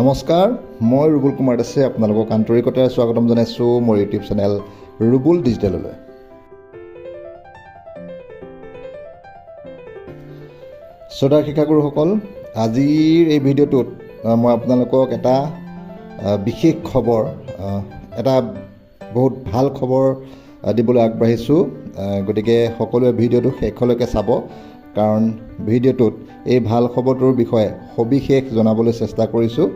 নমস্কাৰ মই ৰুবুল কুমাৰ দাসে আপোনালোকক আন্তৰিকতাৰে স্বাগতম জনাইছোঁ মোৰ ইউটিউব চেনেল ৰুবুল ডিজিটেললৈ। শ্ৰোতা শিক্ষাগুৰুসকল আজিৰ এই ভিডিঅ'টোত মই আপোনালোকক এটা বিশেষ খবৰ এটা বহুত ভাল খবৰ দিবলৈ আগবাঢ়িছোঁ। গতিকে সকলোৱে ভিডিঅ'টো শেষলৈকে চাব। কাৰণ ভিডিঅ'টোত এই ভাল খবৰটোৰ বিষয়ে সবিশেষ জনাবলৈ চেষ্টা কৰিছোঁ।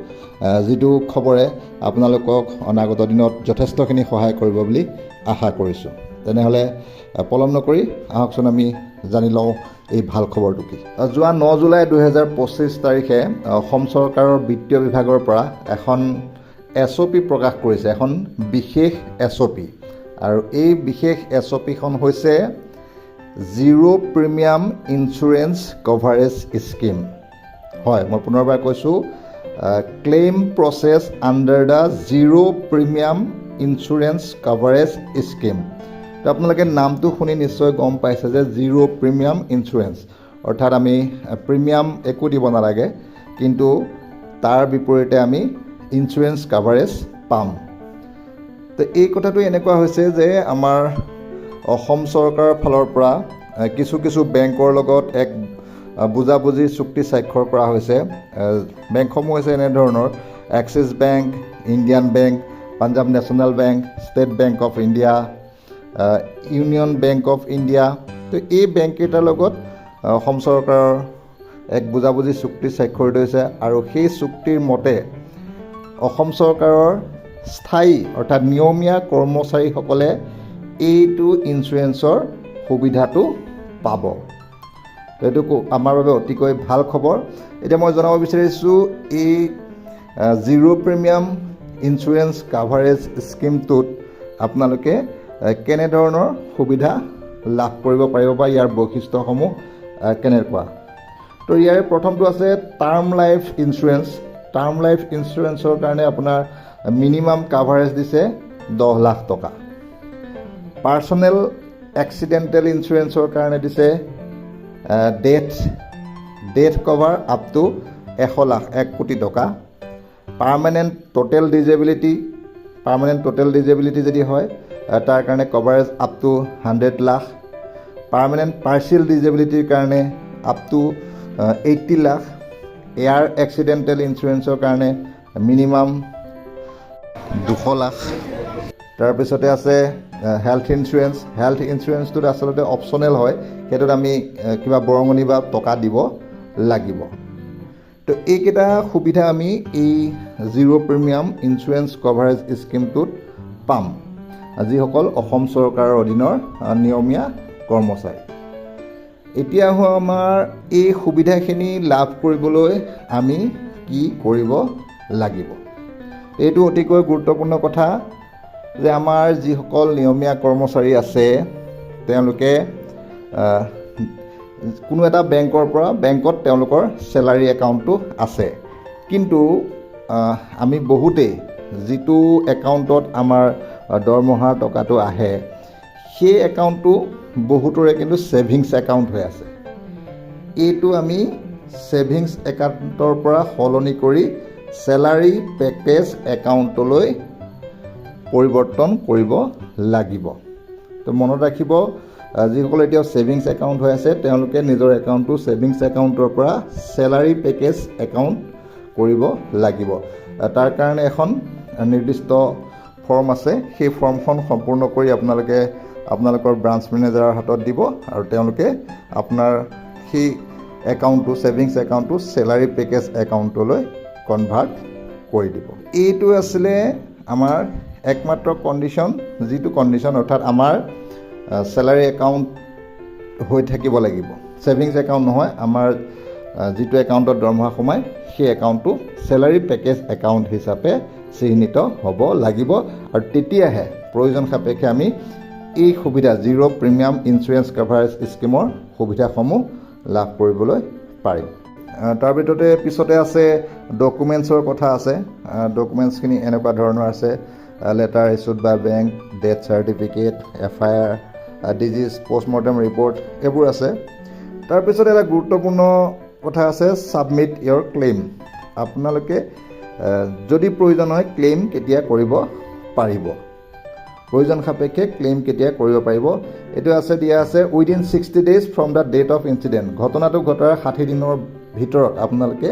যিটো খবৰে আপোনালোকক অনাগত দিনত যথেষ্টখিনি সহায় কৰিব বুলি আশা কৰিছোঁ। তেনেহ'লে পলম নকৰি আহকচোন আমি জানি লওঁ এই ভাল খবৰটো কি। যোৱা ন জুলাই দুহেজাৰ পঁচিছ তাৰিখে অসম চৰকাৰৰ বিত্তীয় বিভাগৰ পৰা এখন এছ অ' পি প্ৰকাশ কৰিছে এখন বিশেষ এছ অ' পি আৰু এই বিশেষ এছ অ' পিখন হৈছে zero' premium insurance coverage scheme হয়, মই পুনৰবাৰ কৈছোঁ claim process under the zero' premium insurance coverage scheme তো আপোনালোকে নামটো শুনি নিশ্চয় গম পাইছে যে জিৰ' প্ৰিমিয়াম ইঞ্চুৰেঞ্চ অৰ্থাৎ আমি প্ৰিমিয়াম একো দিব নালাগে, কিন্তু তাৰ বিপৰীতে আমি ইঞ্চুৰেঞ্চ কাভাৰেজ পাম। তো এই কথাটো এনেকুৱা হৈছে যে আমাৰ অসম চৰকাৰৰ ফালৰ পৰা কিছু কিছু বেংকৰ লগত এক বুজাবুজি চুক্তি স্বাক্ষৰ কৰা হৈছে। বেংকসমূহ হৈছে এনেধৰণৰ Axis Bank Indian Bank Punjab National Bank State Bank of India Union Bank of India. তো এই বেংককেইটাৰ লগত অসম চৰকাৰৰ এক বুজাবুজি চুক্তি স্বাক্ষৰিত হৈছে আৰু সেই চুক্তিৰ মতে অসম চৰকাৰৰ স্থায়ী অৰ্থাৎ নিয়মীয়া কৰ্মচাৰীসকলে এইটো ইঞ্চুৰেঞ্চৰ সুবিধাটো পাব। এইটো আমাৰ বাবে অতিকৈ ভালো খবৰ। এতিয়া মই জনাব বিচাৰিছোঁ, এই জিৰ' প্ৰিমিয়াম ইঞ্চুৰেঞ্চ কাভাৰেজ স্কিমটোত আপোনালোকে কেনেধৰণৰ সুবিধা লাভ কৰিব পাৰিব বা ইয়াৰ বৈশিষ্ট্যসমূহ কেনেকুৱা? তো ইয়াৰে প্ৰথমটো আছে term life insurance term life ইঞ্চুৰেঞ্চৰ কাৰণে আপোনাৰ মিনিমাম কাভাৰেজ দিছে দহ লাখ টকা। পাৰ্চনেল এক্সিডেণ্টেল ইঞ্চুৰেঞ্চৰ কাৰণে দিছে death death cover up to এশ লাখ, এক কোটি টকা। Permanent total disability permanent total disability যদি হয় তাৰ কাৰণে coverage up to hundred lakh. Permanent partial ডিজেবিলিটিৰ কাৰণে up to eighty lakh. Air accidental ইঞ্চুৰেঞ্চৰ কাৰণে মিনিমাম দুশ লাখ। তাৰপিছতে আছে হেল্থ ইঞ্চুৰেঞ্চ হেল্থ ইঞ্চুৰেঞ্চটোত আচলতে অপশ্যনেল হয় সেইটোত আমি কিবা বৰঙণি বা টকা দিব লাগিব। তো এইকেইটা সুবিধা আমি এই জিৰ' প্ৰিমিয়াম ইঞ্চুৰেঞ্চ কভাৰেজ স্কিমটোত পাম যিসকল অসম চৰকাৰৰ অধীনৰ নিয়মীয়া কৰ্মচাৰী। এতিয়া হোৱা আমাৰ এই সুবিধাখিনি লাভ কৰিবলৈ আমি কি কৰিব লাগিব? এইটো অতিকৈ গুৰুত্বপূৰ্ণ কথা। যে আমাৰ যিসকল নিয়মীয়া কৰ্মচাৰী আছে তেওঁলোকে কোনো এটা বেংকৰ পৰা বেংকত তেওঁলোকৰ চেলাৰী একাউণ্টটো আছে। কিন্তু আমি বহুতেই যিটো একাউণ্টত আমাৰ দৰমহাৰ টকাটো আহে সেই একাউণ্টটো বহুতৰে কিন্তু ছেভিংছ একাউণ্ট হৈ আছে। এইটো আমি ছেভিংছ একাউণ্টৰ পৰা সলনি কৰি চেলাৰী পেকেজ একাউণ্টলৈ পৰিৱৰ্তন কৰিব লাগিব। তো মনত ৰাখিব যিসকল এতিয়াও ছেভিংছ একাউণ্ট হৈ আছে তেওঁলোকে নিজৰ একাউণ্টটো ছেভিংছ একাউণ্টৰ পৰা চেলাৰী পেকেজ একাউণ্ট কৰিব লাগিব। তাৰ কাৰণে এখন নিৰ্দিষ্ট ফৰ্ম আছে। সেই ফৰ্মখন সম্পূৰ্ণ কৰি আপোনালোকে আপোনালোকৰ ব্ৰাঞ্চ মেনেজাৰৰ হাতত দিব আৰু তেওঁলোকে আপোনাৰ সেই একাউণ্টটো ছেভিংছ একাউণ্টটো চেলাৰী পেকেজ একাউণ্টলৈ কনভাৰ্ট কৰি দিব। এইটো আছিলে আমাৰ একমাত্ৰ কণ্ডিশ্যন যিটো কণ্ডিশ্যন অৰ্থাৎ আমাৰ চেলাৰী একাউণ্ট হৈ থাকিব লাগিব। ছেভিংছ একাউণ্ট নহয় আমাৰ যিটো একাউণ্টত দৰমহা সোমায় সেই একাউণ্টটো চেলাৰী পেকেজ একাউণ্ট হিচাপে চিহ্নিত হ'ব লাগিব। আৰু তেতিয়াহে প্ৰয়োজন সাপেক্ষে আমি এই সুবিধা জিৰ' প্ৰিমিয়াম ইঞ্চুৰেঞ্চ কাভাৰেজ স্কিমৰ সুবিধাসমূহ লাভ কৰিবলৈ পাৰিম। তাৰ ভিতৰতে পিছতে আছে ডকুমেণ্টছৰ কথা আছে। ডকুমেণ্টছখিনি এনেকুৱা ধৰণৰ আছে। Letter issued by bank death certificate F I R disease postmortem report এইবোৰ আছে। তাৰপিছত এটা গুৰুত্বপূৰ্ণ কথা আছে ছাবমিট ইয়ৰ ক্লেইম আপোনালোকে যদি প্ৰয়োজন হয় ক্লেইম কেতিয়া কৰিব পাৰিব? প্ৰয়োজন সাপেক্ষে ক্লেইম কেতিয়া কৰিব পাৰিব? এইটো আছে দিয়া আছে within sixty days from the date of incident ঘটনাটো ঘটাৰ ষাঠি দিনৰ ভিতৰত আপোনালোকে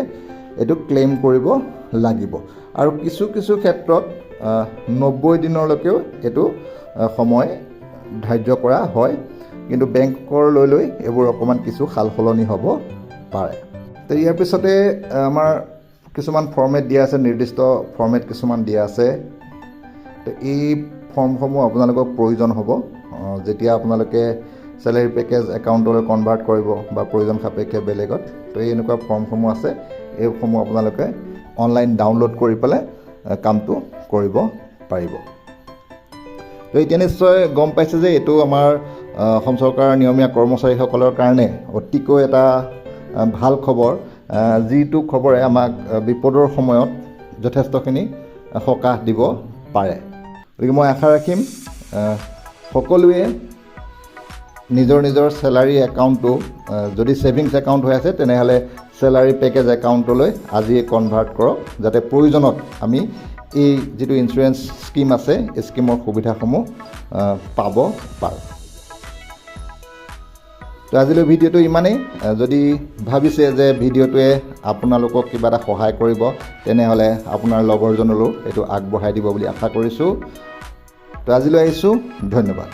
এইটো ক্লেইম কৰিব লাগিব। আৰু কিছু কিছু ক্ষেত্ৰত নব্বৈ দিনলৈকেও এইটো সময় ধাৰ্য কৰা হয়। কিন্তু বেংকৰ লৈ এইবোৰ অকণমান কিছু সাল সলনি হ'ব পাৰে। তো ইয়াৰ পিছতে আমাৰ কিছুমান ফৰ্মেট দিয়া আছে নিৰ্দিষ্ট ফৰ্মেট কিছুমান দিয়া আছে। তো এই ফৰ্মসমূহ আপোনালোকক প্ৰয়োজন হ'ব। যেতিয়া আপোনালোকে চেলেৰি পেকেজ একাউণ্টলৈ কনভাৰ্ট কৰিব বা প্ৰয়োজন সাপেক্ষে বেলেগত তো এই এনেকুৱা ফৰ্মসমূহ আছে। এইসমূহ আপোনালোকে অনলাইন ডাউনলোড কৰি পেলাই কামটো কৰিব পাৰিব। তো এতিয়া নিশ্চয় গম পাইছে যে এইটো আমাৰ অসম চৰকাৰৰ নিয়মীয়া কৰ্মচাৰীসকলৰ কাৰণে অতিকৈ এটা ভাল খবৰ। যিটো খবৰে আমাক বিপদৰ সময়ত যথেষ্টখিনি সকাহ দিব পাৰে। গতিকে মই আশা ৰাখিম সকলোৱে নিজৰ নিজৰ চেলাৰী একাউণ্টটো যদি ছেভিংছ একাউণ্ট হৈ আছে তেনেহ'লে চেলাৰী পেকেজ একাউণ্টলৈ আজিয়ে কনভাৰ্ট কৰক যাতে প্ৰয়োজনত আমি এই যিটো ইঞ্চুৰেঞ্চ স্কীম আছে এই স্কীমৰ সুবিধাসমূহ পাব পাৰোঁ। তো আজিলৈ ভিডিঅ'টো ইমানেই। যদি ভাবিছে যে ভিডিঅ'টোৱে আপোনালোকক কিবা এটা সহায় কৰিব তেনেহ'লে আপোনাৰ লগৰজনলৈও এইটো আগবঢ়াই দিব বুলি আশা কৰিছোঁ। তো আজিলৈ আহিছোঁ ধন্যবাদ।